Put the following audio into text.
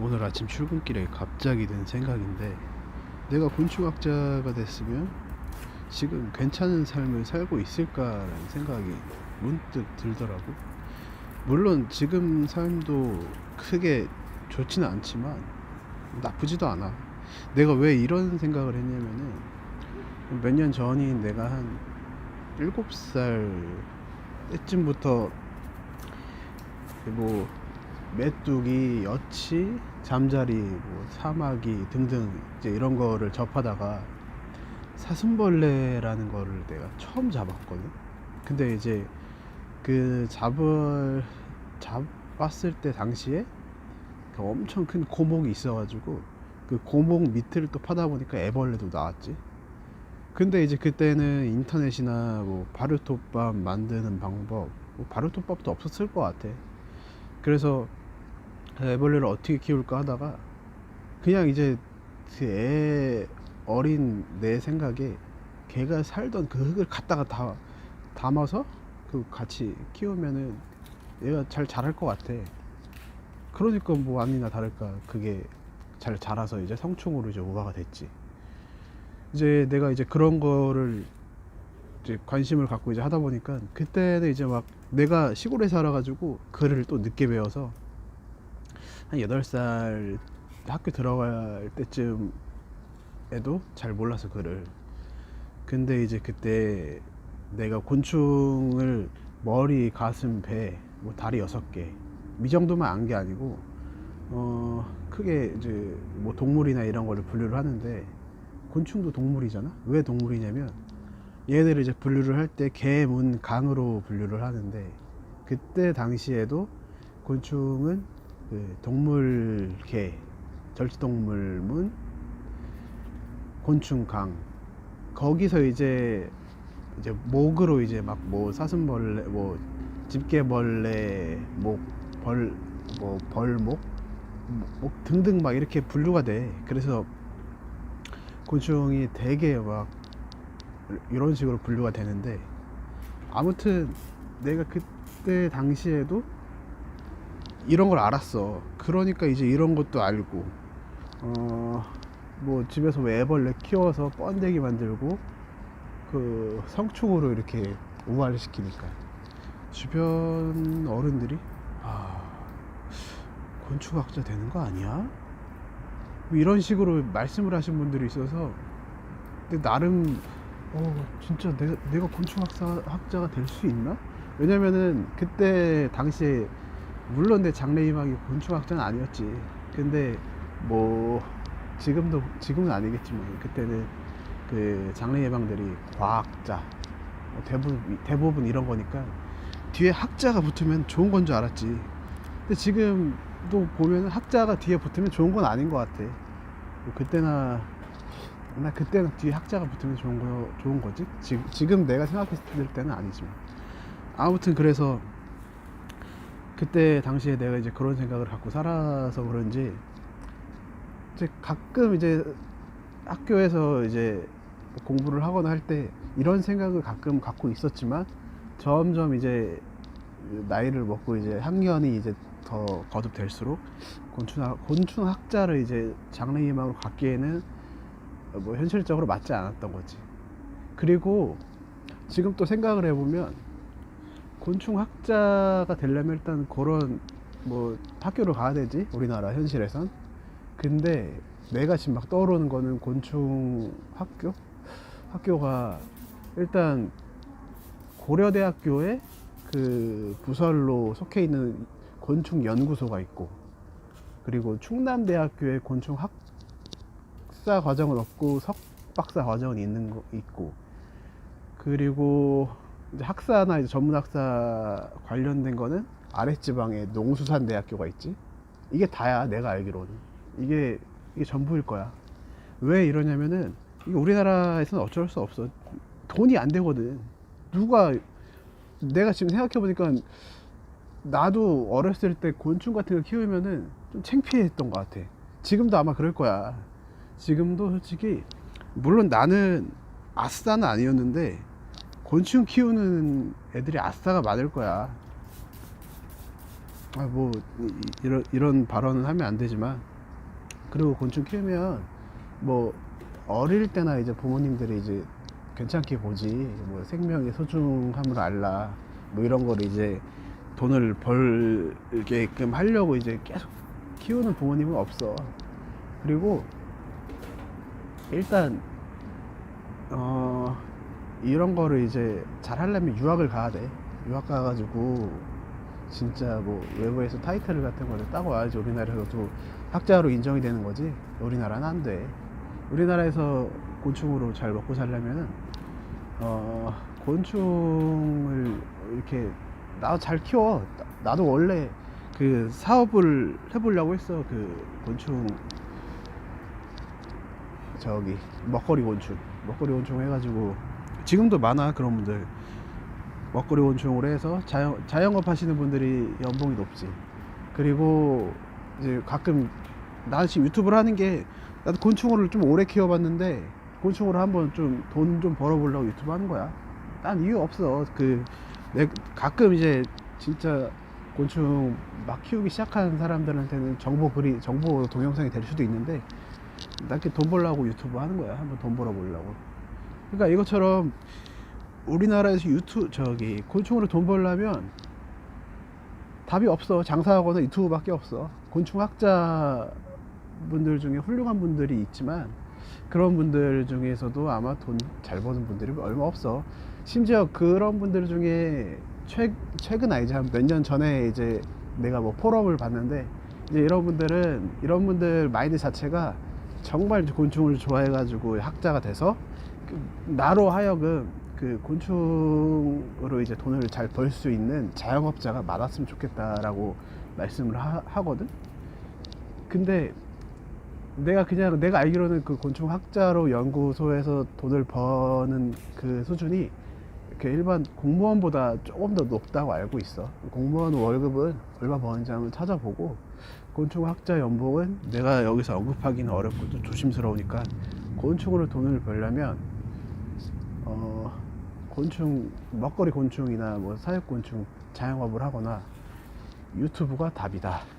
오늘 아침 출근길에 갑자기 든 생각인데 내가 곤충학자가 됐으면 지금 괜찮은 삶을 살고 있을까라는 생각이 문득 들더라고. 물론 지금 삶도 크게 좋지는 않지만 나쁘지도 않아. 내가 왜 이런 생각을 했냐면은 몇 년 전인 내가 한 7살 때쯤부터 뭐 메뚜기, 여치, 잠자리, 뭐 사마귀 등등 이제 이런 거를 접하다가 사슴벌레라는 거를 내가 처음 잡았거든. 근데 이제 그 잡을 잡았을 때 당시에 그 엄청 큰 고목이 있어가지고 그 고목 밑을 또 파다 보니까 애벌레도 나왔지. 근데 이제 그때는 인터넷이나 뭐 발효톱밥 만드는 방법, 뭐 발효톱밥도 없었을 것 같아. 그래서 애벌레를 어떻게 키울까 하다가 그냥 이제 그애 어린 내 생각에 걔가 살던 그 흙을 갖다가 다 담아서 그 같이 키우면은 얘가 잘 자랄 것 같아. 그러니까 뭐 아니나 다를까 그게 잘 자라서 이제 성충으로 이제 우화가 됐지. 이제 내가 이제 그런 거를 이제 관심을 갖고 이제 하다 보니까 그때는 이제 막 내가 시골에 살아가지고 글을 또 늦게 배워서 한 8살 학교 들어갈 때쯤에도 잘 몰라서 글을 근데 이제 그때 내가 곤충을 머리, 가슴, 배, 뭐 다리 여섯 개, 이 정도만 안 게 아니고, 어, 크게 이제 뭐 동물이나 이런 거를 분류를 하는데, 곤충도 동물이잖아? 왜 동물이냐면, 얘네들을 이제 분류를 할 때 개, 문, 강으로 분류를 하는데, 그때 당시에도 곤충은 그 동물 개, 절지동물 문, 곤충 강, 거기서 이제 이제 목으로 이제 막 뭐 사슴벌레 뭐 집게벌레 목벌 뭐 벌목 목 등등 막 이렇게 분류가 돼. 그래서 곤충이 되게 막 이런 식으로 분류가 되는데 아무튼 내가 그때 당시에도 이런 걸 알았어 그러니까 이제 이런 것도 알고 어 뭐 집에서 왜 애벌레 키워서 번데기 만들고 그 성충으로 이렇게 우화를 시키니까 주변 어른들이 아 곤충학자 되는 거 아니야? 뭐 이런 식으로 말씀을 하신 분들이 있어서 근데 나름 어 진짜 내가 내가 곤충학사 학자가 될 수 있나? 왜냐면은 그때 당시에 물론 내 장래희망이 곤충학자는 아니었지. 근데 뭐 지금도 지금은 아니겠지만 그때는 그 장래 예방들이 과학자 뭐 대부분 대부분 이런 거니까 뒤에 학자가 붙으면 좋은 건 줄 알았지. 근데 지금도 보면 학자가 뒤에 붙으면 좋은 건 아닌 것 같아. 뭐 그때나 나 그때는 뒤에 학자가 붙으면 좋은 거 좋은 거지. 지금 지금 내가 생각했을 때는 아니지만 아무튼 그래서 그때 당시에 내가 이제 그런 생각을 갖고 살아서 그런지 이제 가끔 이제 학교에서 이제 공부를 하거나 할 때 이런 생각을 가끔 갖고 있었지만 점점 이제 나이를 먹고 이제 학년이 이제 더 거듭될수록 곤충학, 곤충 학자를 이제 장래희망으로 갖기에는 뭐 현실적으로 맞지 않았던 거지. 그리고 지금 또 생각을 해보면 곤충학자가 되려면 일단 그런 뭐 학교를 가야 되지 우리나라 현실에선 근데 내가 지금 막 떠오르는 거는 곤충 학교 학교가 일단 고려대학교에 그 부설로 속해 있는 곤충 연구소가 있고 그리고 충남대학교에 곤충 학 사 과정은 없고 석 박사 과정은 있는 거 있고 그리고 이제 학사나 이제 전문 학사 관련된 거는 아랫지방에 농수산대학교가 있지. 이게 다야, 내가 알기로는. 이게, 이게 전부일 거야. 왜 이러냐면은, 이게 우리나라에서는 어쩔 수 없어. 돈이 안 되거든. 누가, 내가 지금 생각해 보니까, 나도 어렸을 때 곤충 같은 거 키우면은 좀 창피했던 것 같아. 지금도 아마 그럴 거야. 지금도 솔직히, 물론 나는 아싸는 아니었는데, 곤충 키우는 애들이 아싸가 많을 거야. 아 뭐 이런 이런 발언은 하면 안 되지만. 그리고 곤충 키우면 뭐 어릴 때나 이제 부모님들이 이제 괜찮게 보지. 뭐 생명의 소중함을 알라. 뭐 이런 거를 이제 돈을 벌게끔 하려고 이제 계속 키우는 부모님은 없어. 그리고 일단 어 이런 거를 이제 잘 하려면 유학을 가야 돼. 유학 가가지고 진짜 뭐 외부에서 타이틀 같은 거를 따고 와야지 우리나라에서도 학자로 인정이 되는 거지. 우리나라는 안 돼. 우리나라에서 곤충으로 잘 먹고 살려면은 어 곤충을 이렇게 나 잘 키워. 나- 나도 원래 그 사업을 해보려고 했어. 그 곤충 저기 먹거리 곤충. 먹거리 곤충 해가지고 지금도 많아 그런 분들. 먹거리 곤충으로 해서 자영, 자영업 하시는 분들이 연봉이 높지. 그리고 이제 가끔 나 지금 유튜브를 하는 게 나도 곤충을 좀 오래 키워봤는데 곤충으로 한번 좀 돈 좀 벌어보려고 유튜브 하는 거야. 난 이유 없어. 그 내 가끔 이제 진짜 곤충 막 키우기 시작하는 사람들한테는 정보 글이 정보 동영상이 될 수도 있는데 나 이렇게 돈 벌려고 유튜브 하는 거야. 한번 돈 벌어 보려고. 그러니까 이것처럼 우리나라에서 유튜브 저기 곤충으로 돈 벌려면 답이 없어. 장사하거나 유튜브밖에 없어. 곤충 학자 분들 중에 훌륭한 분들이 있지만 그런 분들 중에서도 아마 돈 잘 버는 분들이 얼마 없어. 심지어 그런 분들 중에 최, 최근 아니지 한 몇 년 전에 이제 내가 뭐 포럼을 봤는데 이제 이런 분들은 이런 분들 마인드 자체가 정말 곤충을 좋아해가지고 학자가 돼서 그 나로 하여금 그 곤충으로 이제 돈을 잘 벌 수 있는 자영업자가 많았으면 좋겠다라고 말씀을 하, 하거든. 근데 내가 그냥 내가 알기로는 그 곤충 학자로 연구소에서 돈을 버는 그 수준이 이렇게 일반 공무원보다 조금 더 높다고 알고 있어. 공무원 월급은 얼마 버는지 한번 찾아보고 곤충 학자 연봉은 내가 여기서 언급하기는 어렵고 좀 조심스러우니까 곤충으로 돈을 벌려면 어 곤충 먹거리 곤충이나 뭐 사육 곤충 자영업을 하거나 유튜브가 답이다.